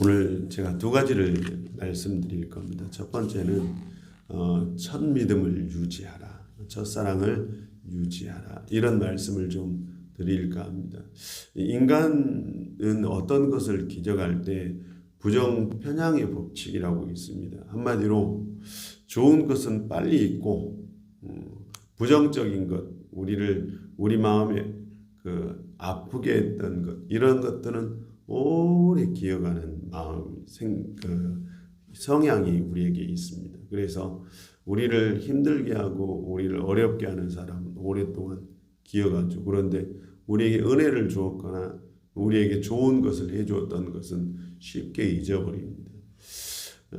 오늘 제가 두 가지를 말씀드릴 겁니다. 첫 번째는 어, 첫 믿음을 유지하라, 첫 사랑을 유지하라 이런 말씀을 좀 드릴까 합니다. 인간은 어떤 것을 기적할 때 부정 편향의 법칙이라고 있습니다. 한마디로 좋은 것은 빨리 있고 음, 부정적인 것 우리를 우리 마음에 그 아프게 했던 것 이런 것들은 오래 기억하는 마음 생, 그 성향이 우리에게 있습니다. 그래서 우리를 힘들게 하고 우리를 어렵게 하는 사람은 오랫동안 기억하죠. 그런데 우리에게 은혜를 주었거나 우리에게 좋은 것을 해주었던 것은 쉽게 잊어버립니다. 어,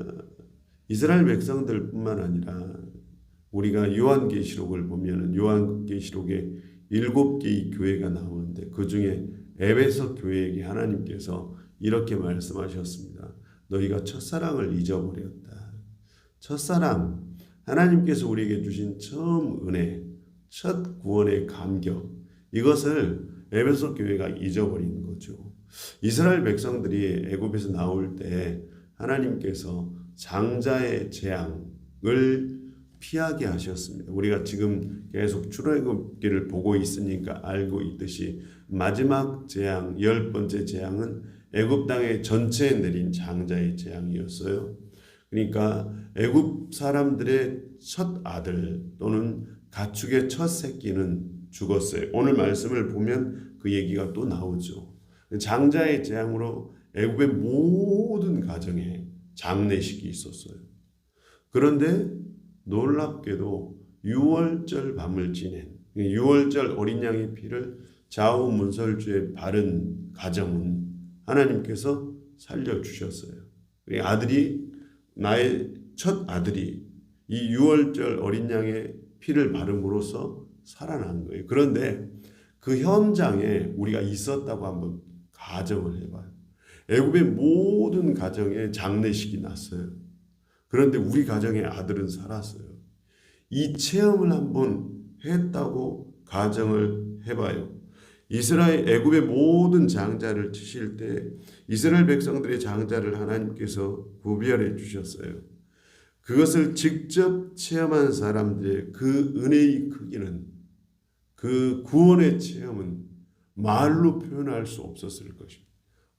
이스라엘 백성들뿐만 아니라 우리가 요한계시록을 보면 요한계시록에 일곱 개의 교회가 나오는데 그 중에 에베소 교회에게 하나님께서 이렇게 말씀하셨습니다. 너희가 첫사랑을 잊어버렸다. 첫사랑 하나님께서 우리에게 주신 처음 은혜, 첫 구원의 감격 이것을 에베소 교회가 잊어버린 거죠. 이스라엘 백성들이 애굽에서 나올 때 하나님께서 장자의 재앙을 피하게 하셨습니다. 우리가 지금 계속 출애굽기를 보고 있으니까 알고 있듯이 마지막 재앙, 열 번째 재앙은 애굽 땅의 전체에 내린 장자의 재앙이었어요. 그러니까 애굽 사람들의 첫 아들 또는 가축의 첫 새끼는 죽었어요. 오늘 말씀을 보면 그 얘기가 또 나오죠. 장자의 재앙으로 애굽의 모든 가정에 장례식이 있었어요. 그런데 놀랍게도 6월절 밤을 지낸 6월절 어린 양의 피를 좌우 문설주에 바른 가정은 하나님께서 살려 주셨어요. 아들이 나의 첫 아들이 이 6월절 어린 양의 피를 바름으로써 살아난 거예요. 그런데 그 현장에 우리가 있었다고 한번 가정을 해봐요. 애굽의 모든 가정에 장례식이 났어요. 그런데 우리 가정의 아들은 살았어요. 이 체험을 한번 했다고 가정을 해봐요. 이스라엘 애굽의 모든 장자를 치실 때 이스라엘 백성들의 장자를 하나님께서 구별해 주셨어요. 그것을 직접 체험한 사람들의 그 은혜의 크기는 그 구원의 체험은 말로 표현할 수 없었을 것입니다.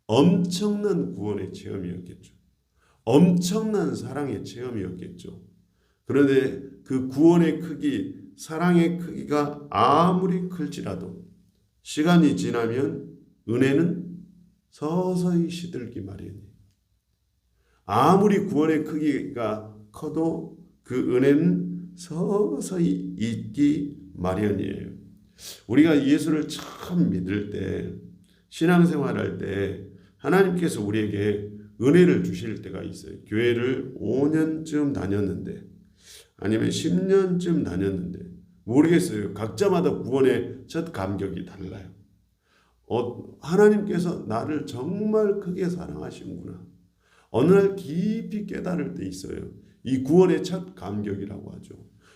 엄청난 구원의 체험이었겠죠. 엄청난 사랑의 체험이었겠죠. 그런데 그 구원의 크기, 사랑의 크기가 아무리 클지라도 시간이 지나면 은혜는 서서히 시들기 마련이에요. 아무리 구원의 크기가 커도 그 은혜는 서서히 잊기 마련이에요. 우리가 예수를 처음 믿을 때, 신앙생활할 때, 하나님께서 우리에게 은혜를 주실 때가 있어요. 교회를 5년쯤 다녔는데, 아니면 10년쯤 다녔는데, 모르겠어요. 각자마다 구원의 첫 감격이 달라요. 어, 하나님께서 나를 정말 크게 사랑하시는구나. 어느 날 깊이 깨달을 때 있어요. 이 구원의 첫 감격이라고 하죠.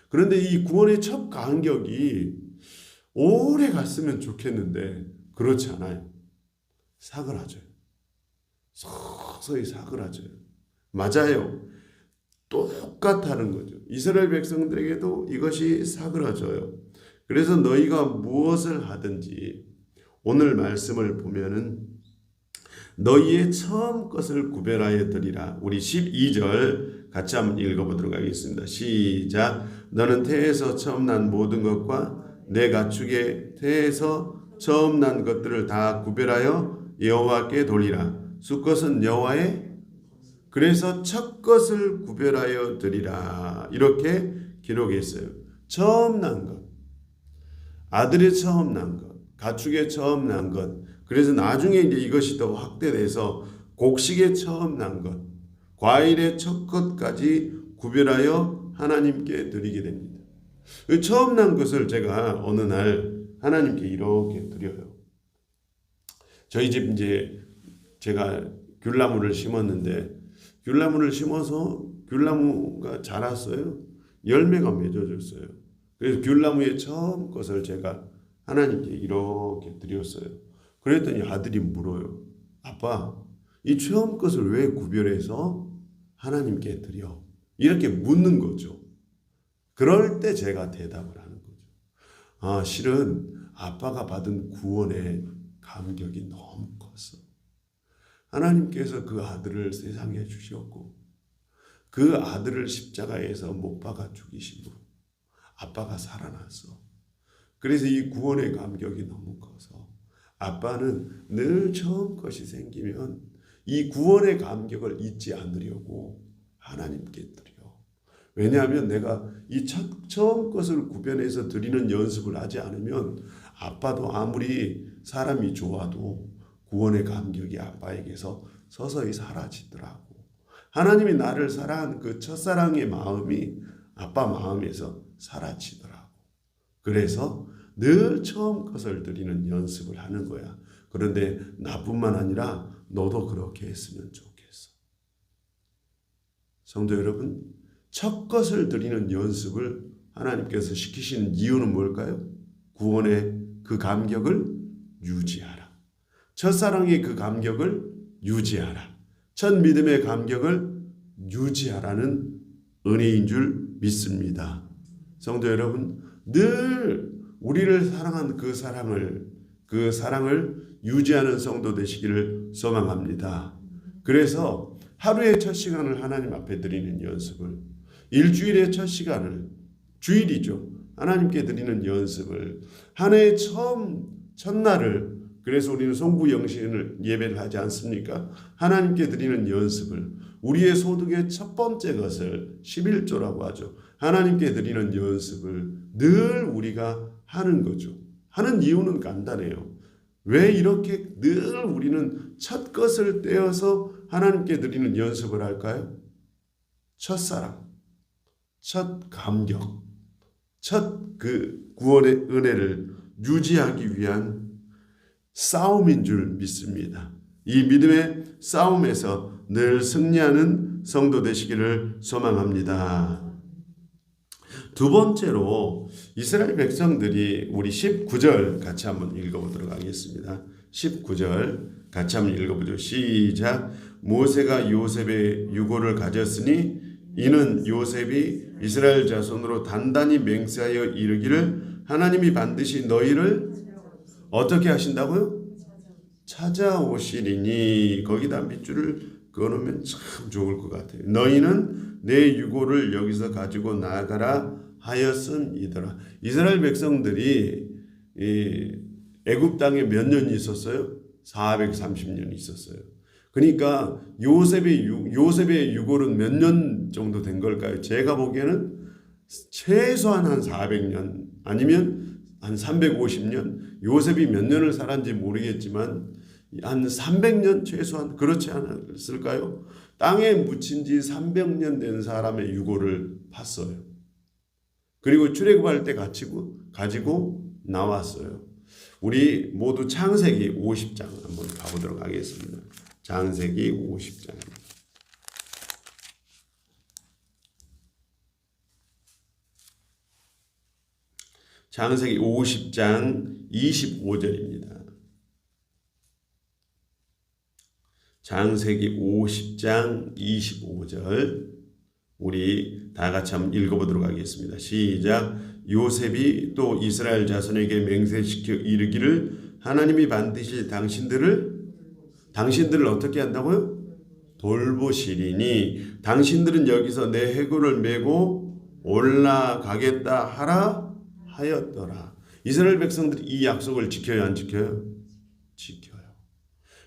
그런데 이 구원의 첫 감격이 오래 갔으면 좋겠는데 그렇지 않아요. 사그라져요. 서서히 사그라져요. 맞아요. 똑같다는 거죠. 이스라엘 백성들에게도 이것이 사그라져요. 그래서 너희가 무엇을 하든지 오늘 말씀을 보면은 너희의 처음 것을 구별하여 드리라. 우리 12절 같이 한번 읽어보도록 하겠습니다. 시작. 너는 태에서 처음 난 모든 것과 내 가축의 태에서 처음 난 것들을 다 구별하여 여호와께 돌리라. 수것은 여호와의 그래서 첫 것을 구별하여 드리라. 이렇게 기록했어요. 처음 난 것. 아들의 처음 난 것. 가축의 처음 난 것. 그래서 나중에 이제 이것이 더 확대돼서 곡식의 처음 난 것. 과일의 첫 것까지 구별하여 하나님께 드리게 됩니다. 그 처음 난 것을 제가 어느 날 하나님께 이렇게 드려요. 저희 집 이제 제가 귤나무를 심었는데 귤나무를 심어서 귤나무가 자랐어요. 열매가 맺어졌어요. 그래서 귤나무의 처음 것을 제가 하나님께 이렇게 드렸어요. 그랬더니 아들이 물어요. 아빠, 이 처음 것을 왜 구별해서 하나님께 드려? 이렇게 묻는 거죠. 그럴 때 제가 대답을 하는 거죠. 아, 실은 아빠가 받은 구원의 감격이 너무 컸어. 하나님께서 그 아들을 세상에 주셨고, 그 아들을 십자가에서 못 박아 죽이심으로 아빠가 살아났어. 그래서 이 구원의 감격이 너무 커서 아빠는 늘 처음 것이 생기면 이 구원의 감격을 잊지 않으려고 하나님께 드려. 왜냐하면 내가 이 첫, 처음 것을 구별해서 드리는 연습을 하지 않으면 아빠도 아무리 사람이 좋아도 구원의 감격이 아빠에게서 서서히 사라지더라고. 하나님이 나를 사랑한 그 첫사랑의 마음이 아빠 마음에서 사라지더라고. 그래서 늘 처음 것을 드리는 연습을 하는 거야. 그런데 나뿐만 아니라 너도 그렇게 했으면 좋겠어. 성도 여러분, 첫 것을 드리는 연습을 하나님께서 시키시는 이유는 뭘까요? 구원의 그 감격을 유지하라. 첫사랑의 그 감격을 유지하라. 첫 믿음의 감격을 유지하라는 은혜인 줄 믿습니다. 성도 여러분, 늘 우리를 사랑한 그 사랑을 그 사랑을 유지하는 성도 되시기를 소망합니다. 그래서 하루의 첫 시간을 하나님 앞에 드리는 연습을 일주일의 첫 시간을 주일이죠. 하나님께 드리는 연습을 한 해의 처음 첫날을 그래서 우리는 송구 영신을 예배를 하지 않습니까? 하나님께 드리는 연습을 우리의 소득의 첫 번째 것을 11조라고 하죠. 하나님께 드리는 연습을 늘 우리가 하는 거죠. 하는 이유는 간단해요. 왜 이렇게 늘 우리는 첫 것을 떼어서 하나님께 드리는 연습을 할까요? 첫사랑, 첫 감격, 첫 그 구원의 은혜를 유지하기 위한 싸움인 줄 믿습니다. 이 믿음의 싸움에서 늘 승리하는 성도 되시기를 소망합니다. 두 번째로 이스라엘 백성들이 우리 19절 같이 한번 읽어보도록 하겠습니다. 19절 같이 한번 읽어보죠. 시작. 모세가 요셉의 유고를 가졌으니 이는 요셉이 이스라엘 자손으로 단단히 맹세하여 이르기를 하나님이 반드시 너희를 어떻게 하신다고요? 찾아오시리니 거기다 밑줄을 그어놓으면 참 좋을 것 같아요. 너희는 내 유고를 여기서 가지고 나가라 하였음이더라. 이스라엘 백성들이 이 애굽 땅에 몇 년 있었어요? 430년 있었어요. 그러니까 요셉의 유, 요셉의 유골은 몇 년 정도 된 걸까요? 제가 보기에는 최소한 한 400년 아니면 한 350년 요셉이 몇 년을 살았는지 모르겠지만 한 300년 최소한 그렇지 않았을까요? 땅에 묻힌 지 300년 된 사람의 유골을 봤어요. 그리고 출애굽할 때 가지고 가지고 나왔어요. 우리 모두 창세기 50장 한번 가보도록 하겠습니다. 창세기 50장. 창세기 50장 25절입니다. 창세기 50장 25절 우리 다 같이 한번 읽어보도록 하겠습니다. 시작. 요셉이 또 이스라엘 자손에게 맹세시켜 이르기를 하나님이 반드시 당신들을 당신들을 어떻게 한다고요? 돌보시리니 당신들은 여기서 내 해골을 메고 올라가겠다 하라 하였더라. 이스라엘 백성들이 이 약속을 지켜요, 안 지켜요? 지켜요.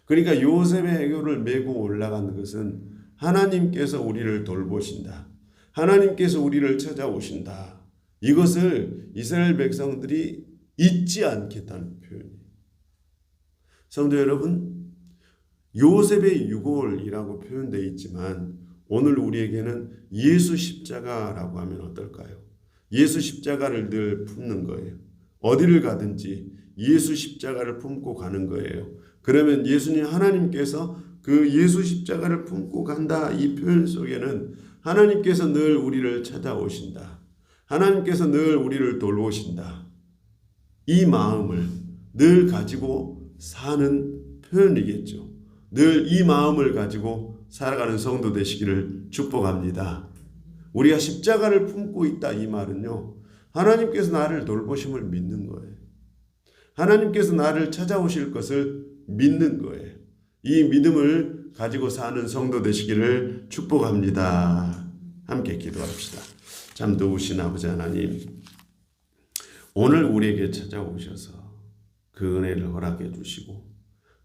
그러니까 요셉의 해골을 메고 올라간 것은 하나님께서 우리를 돌보신다. 하나님께서 우리를 찾아오신다. 이것을 이스라엘 백성들이 잊지 않겠다는 표현이에요. 성도 여러분, 요셉의 유골이라고 표현되어 있지만 오늘 우리에게는 예수 십자가라고 하면 어떨까요? 예수 십자가를 늘 품는 거예요. 어디를 가든지 예수 십자가를 품고 가는 거예요. 그러면 예수님 하나님께서 그 예수 십자가를 품고 간다 이 표현 속에는 하나님께서 늘 우리를 찾아오신다. 하나님께서 늘 우리를 돌보신다. 이 마음을 늘 가지고 사는 표현이겠죠. 늘 이 마음을 가지고 살아가는 성도 되시기를 축복합니다. 우리가 십자가를 품고 있다 이 말은요. 하나님께서 나를 돌보심을 믿는 거예요. 하나님께서 나를 찾아오실 것을 믿는 거예요. 이 믿음을 가지고 사는 성도 되시기를 축복합니다. 함께 기도합시다. 잠드우신 아버지 하나님, 오늘 우리에게 찾아오셔서 그 은혜를 허락해 주시고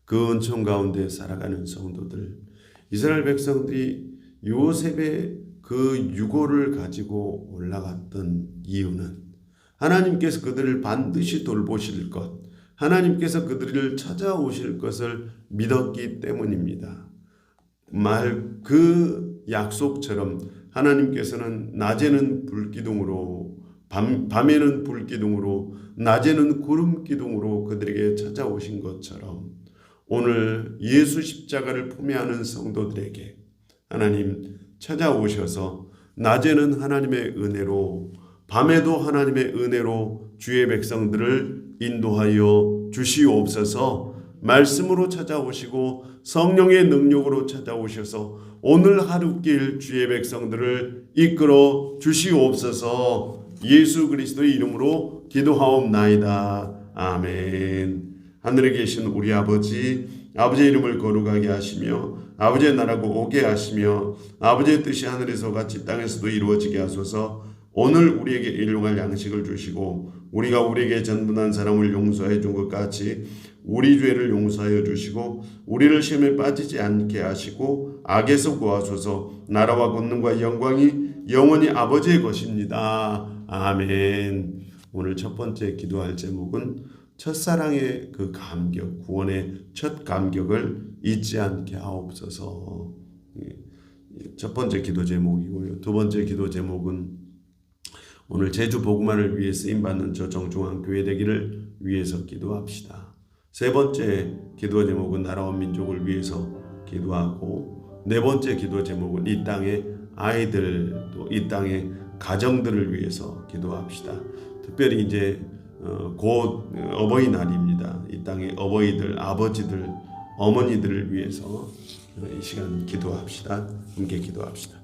그 은총 가운데 살아가는 성도들, 이스라엘 백성들이 요셉의 그 유고를 가지고 올라갔던 이유는 하나님께서 그들을 반드시 돌보실 것, 하나님께서 그들을 찾아오실 것을 믿었기 때문입니다. 말 그 약속처럼 하나님께서는 낮에는 불기둥으로 밤, 밤에는 불기둥으로 낮에는 구름 기둥으로 그들에게 찾아오신 것처럼 오늘 예수 십자가를 품에하는 성도들에게 하나님 찾아오셔서 낮에는 하나님의 은혜로 밤에도 하나님의 은혜로 주의 백성들을 인도하여 주시옵소서 말씀으로 찾아오시고 성령의 능력으로 찾아오셔서 오늘 하루길 주의 백성들을 이끌어 주시옵소서 예수 그리스도의 이름으로 기도하옵나이다. 아멘. 하늘에 계신 우리 아버지, 아버지의 이름을 거룩하게 하시며 아버지의 나라고 오게 하시며 아버지의 뜻이 하늘에서 같이 땅에서도 이루어지게 하소서. 오늘 우리에게 일용할 양식을 주시고 우리가 우리에게 전분한 사람을 용서해 준 것 같이 우리 죄를 용서하여 주시고 우리를 시험에 빠지지 않게 하시고 악에서 구하소서 나라와 권능과 영광이 영원히 아버지의 것입니다. 아멘. 오늘 첫 번째 기도할 제목은 첫사랑의 그 감격, 구원의 첫 감격을 잊지 않게 하옵소서. 예, 첫 번째 기도 제목이고요. 두 번째 기도 제목은 오늘 제주 복음화를 위해 쓰임 받는 저 정중앙 교회 되기를 위해서 기도합시다. 세 번째 기도 제목은 나라와 민족을 위해서 기도하고 네 번째 기도 제목은 이 땅의 아이들 또 이 땅의 가정들을 위해서 기도합시다. 특별히 이제 어, 곧 어버이날입니다. 이 땅의 어버이들, 아버지들, 어머니들을 위해서 이 시간 기도합시다. 함께 기도합시다.